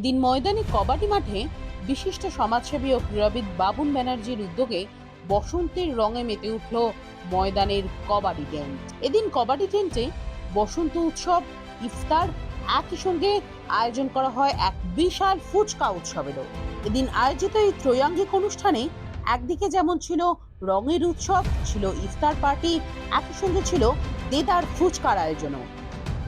এদিন ময়দানে কবাডি মাঠে বিশিষ্ট সমাজসেবী ও ক্রীড়াবিদ বাবুন ব্যানার্জির উদ্যোগে বসন্তের রঙে মেতে উঠল ময়দানের কবাডি টেন্ট। এদিন কবাডি টেন্টে বসন্ত উৎসব, ইফতার, একই সঙ্গে আয়োজন করা হয় এক বিশাল ফুচকা উৎসবেরও। এদিন আয়োজিত এই ত্রৈয়াঙ্গিক অনুষ্ঠানে একদিকে যেমন ছিল রঙের উৎসব, ছিল ইফতার পার্টি, একই সঙ্গে ছিল দেদার ফুচকার আয়োজনও।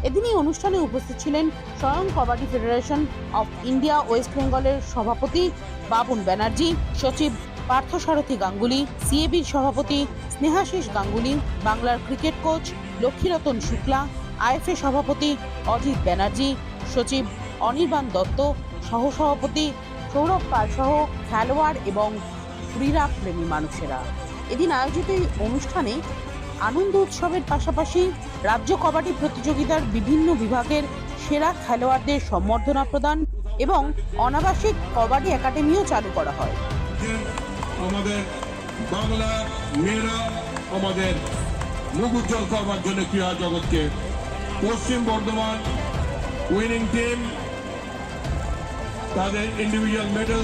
এদিন এই অনুষ্ঠানে উপস্থিত ছিলেন স্বয়ং kabaddi federation of India west বেঙ্গলের সভাপতি বাবুন ব্যানার্জি, সচিব পার্থসারথী গাঙ্গুলি, সিএবির সভাপতি স্নেহাশিস গাঙ্গুলি, বাংলার cricket coach Lakshmiratan Shukla, IFA সভাপতি অজিত ব্যানার্জি, সচিব অনির্বাণ দত্ত, সহসভাপতি সৌরভ পাল সহ খেলোয়াড় এবং ক্রীড়া প্রেমী মানুষেরা। এদিন আয়োজিত এই অনুষ্ঠানে আনন্দ উৎসবের পাশাপাশি রাজ্য কবাডি প্রতিযোগিতার বিভিন্ন বিভাগের সেরা খেলোয়াড়দের সম্বর্ধনা প্রদান এবং অনাবাসিক কবাডি একাডেমিও চালু করা হয়। আমাদের বাংলা মেয়েরা আমাদের মুখ উজ্জ্বল করবার জন্য ক্রীড়া জগৎকে পশ্চিম বর্ধমান উইনিং টিম তাদের individual medal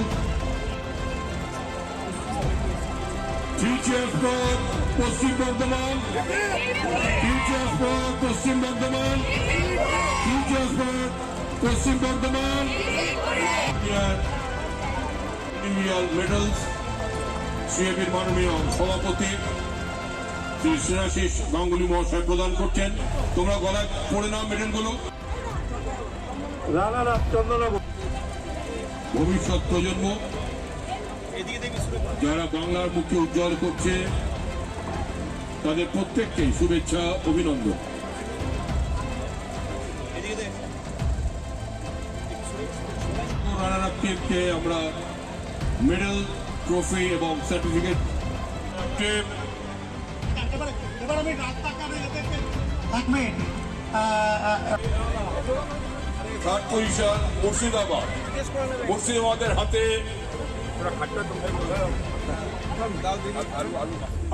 teachers for Paschim Bardhaman teachers for Paschim Bardhaman teachers for Paschim Bardhaman individual medals সিএবির মাননীয় সভাপতি শ্রী শ্রেয়াশিস গাঙ্গুলি মহাশয় প্রদান করছেন তোমরা গলায় পড়ে নাও মেডেলগুলো রানা রাত ভবিষ্যৎ প্রজন্ম যারা বাংলার মুখে উজ্জ্বল করছে, তাদের প্রত্যেককেই শুভেচ্ছা, অভিনন্দন। আমরা মেডেল ট্রফি এবং সার্টিফিকেট মুর্শিদাবাদ। মুর্শিদাবাদের হাতে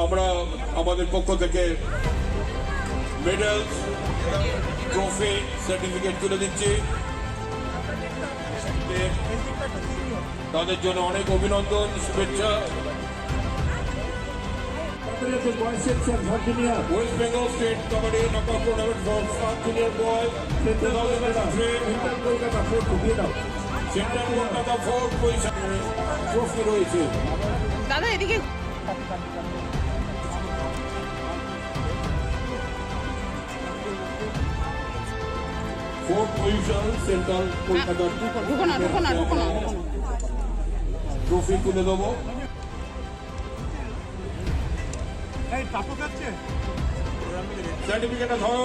আমরা আমাদের পক্ষ থেকে মেডেল ট্রফি সার্টিফিকেট তুলে দিচ্ছি। তাদের জন্য অনেক অভিনন্দন শুভেচ্ছা। ওয়েস্ট বেঙ্গল স্টেট কমেডি নকল টুর্নামেন্ট ফর দাদা এদিকে। ট্রফি তুলে দেবো এই টাপু যাচ্ছে সার্টিফিকেটটা ধরো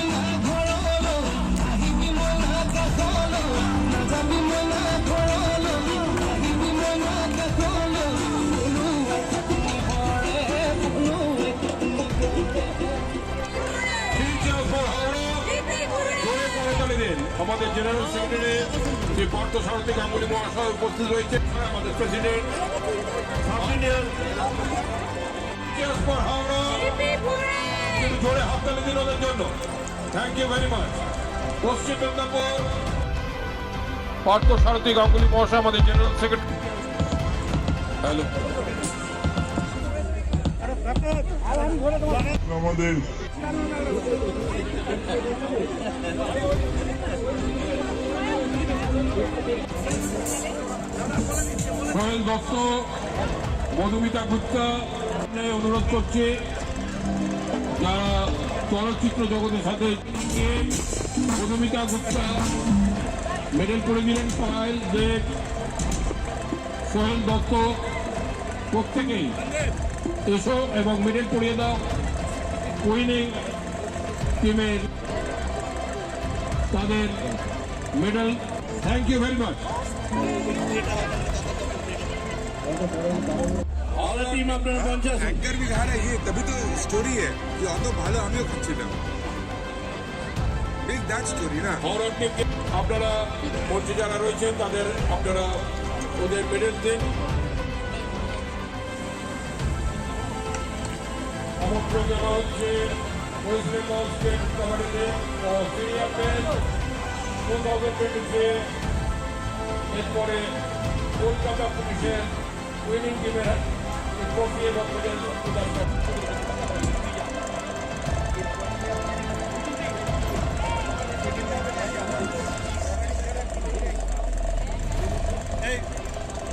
আমাদের জেনারেল সেক্রেটারি শ্রী পার্থ সারথী গাঙ্গুলি মহাশয় উপস্থিত রয়েছে, আমাদের প্রেসিডেন্ট জোরে হাততালি দিন ওদের জন্য। থ্যাংক ইউ ভেরি মাচ পশ্চিম মেদিনীপুর পার্থ সারথী গাঙ্গুলি মহাশয়, আমাদের জেনারেল সেক্রেটারি হ্যালো আমাদের সোহেল দত্ত, মধুমিতা গুপ্তা অনুরোধ করছে, যারা চলচ্চিত্র জগতের সাথে মধুমিতা গুপ্তা, মেডেল করে দিলেন পায়েল দেব সোহেল দত্ত, প্রত্যেকেই এসো এবং মেডেল পরিয়ে দাও, উইনিং টিমের তাদের medal. Thank you very much. Team আপনারা মঞ্চে আসুন অ্যাঙ্কার भी खा रहा है ये तभी तो स्टोरी है कि অত ভালো আমিও খাচ্ছিলাম বিগ দ্যাট স্টোরি না হরর টিমকে আপনারা মঞ্চে যারা রয়েছেন তাদের আপনারা ওদের মেডেল দিন সমগ্র যারা হচ্ছে West Bengal state kabaddi league senior men two thousand twenty এরপরে কলকাতা পুলিশের উইনিং টিমের ট্রফি এবং মেডেল প্রদান করা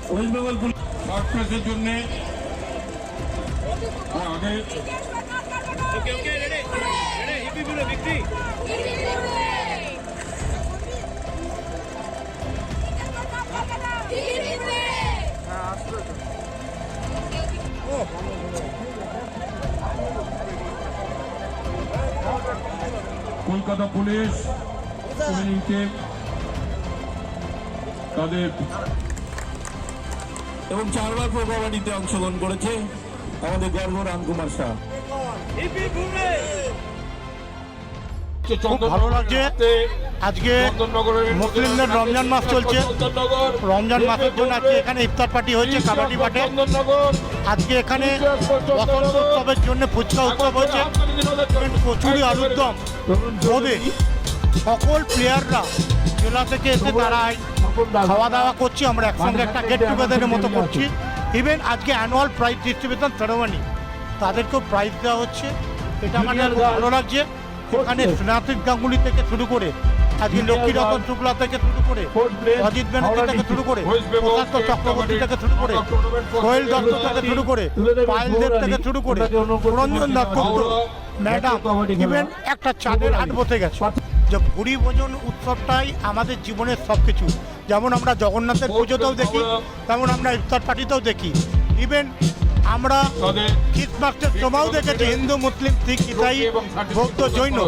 ওয়েস্ট বেঙ্গল পুলিশ থার্ড প্লেসের জন্যে হ্যাঁ, আগে ওকে ওকে কলকাতা পুলিশ তাদের এবং চারবার প্রো কাবাডিতে অংশগ্রহণ করেছে আমাদের গর্ব রামকুমার শাহ। ভালো লাগছে। আজকে মুসলিমদের রমজান মাস চলছে। রমজান মাসের জন্য আজকে এখানে ইফতার পার্টি হয়েছে কাবাডি মাঠে আজকে এখানে বসন্ত উৎসবের জন্য ফুচকা উৎসব হয়েছে। কচুরি আলুর দম বোধে সকল প্লেয়াররা জেলা থেকে এসে তারা খাওয়া দাওয়া করছি আমরা একসঙ্গে একটা গেট টুগেদারের মতো করছি। ইভেন আজকে অ্যানুয়াল প্রাইজ ডিস্ট্রিবিউশন সেরেমনি তাদেরকেও প্রাইজ দেওয়া হচ্ছে। এটা আমাদের ভালো লাগছে। এখানে স্নাতিক গাঙ্গুলি থেকে শুরু করে আজকে লক্ষ্মী রতন শুক্লা থেকে শুরু করে অজিত ব্যানার্জি থেকে শুরু করে প্রশান্ত চক্রবর্তী থেকে শুরু করে সোহেল দত্ত থেকে শুরু করে পায়েল দেব থেকে শুরু করে রঞ্জন দাসগুপ্ত ম্যাডাম ইভেন একটা চাঁদের হাট বসে গেছে। যে ভুরি ভোজন উৎসবটাই আমাদের জীবনের সব কিছু যেমন আমরা জগন্নাথের পুজোতেও দেখি তেমন আমরা ইফতার পার্টিতেও দেখি। ইভেন আমরা খ্রিস্টমাসের সময়ও দেখেছি হিন্দু মুসলিম শিখ ইসাই বৌদ্ধ জৈন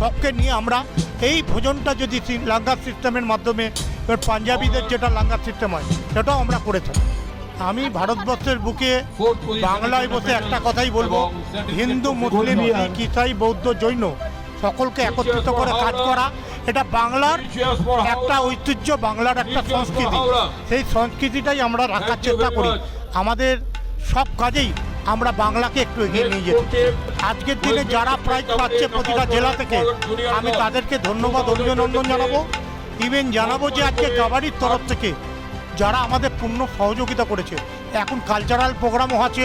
সবকে নিয়ে আমরা এই ভোজনটা যদি লাঙ্গার সিস্টেমের মাধ্যমে পাঞ্জাবিদের যেটা লাঙ্গার সিস্টেম হয়, সেটাও আমরা করে থাকি। আমি ভারতবর্ষের বুকে বাংলায় বসে একটা কথাই বলব, হিন্দু, মুসলিম ইসাই, বৌদ্ধ, জৈন সকলকে একত্রিত করে কাজ করা, এটা বাংলার একটা ঐতিহ্য, বাংলার একটা সংস্কৃতি। সেই সংস্কৃতিটাই আমরা রাখার চেষ্টা করি। আমাদের সব কাজেই আমরা বাংলাকে একটু এগিয়ে নিয়ে যেতে। আজকের দিনে যারা প্রাইজ পাচ্ছে প্রতিটা জেলা থেকে, আমি তাদেরকে ধন্যবাদ, অভিনন্দন জানাব। ইভেন জানাব যে আজকে কাবাডির তরফ থেকে যারা আমাদের পূর্ণ সহযোগিতা করেছে। এখন কালচারাল প্রোগ্রামও আছে,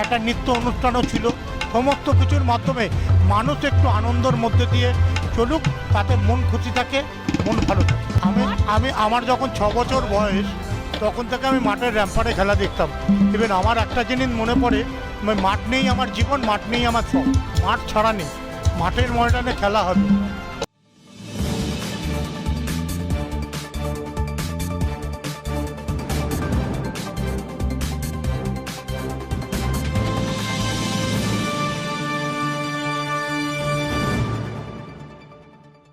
একটা নৃত্য অনুষ্ঠানও ছিল। সমস্ত কিছুর মাধ্যমে মানুষ একটু আনন্দের মধ্যে দিয়ে চলুক, তাতে মন খুশি থাকে, মন ভালো থাকে। আমি আমি, আমার যখন ছ বছর বয়স তখন থেকে আমি মাঠের র্যাম্পারে খেলা দেখতাম। ইভেন আমার একটা জিনিস মনে পড়ে মাঠ নেই আমার জীবন, মাঠ নেই আমার সব মাঠ ছাড়া নেই। মাঠের ময়দানে খেলা হবে।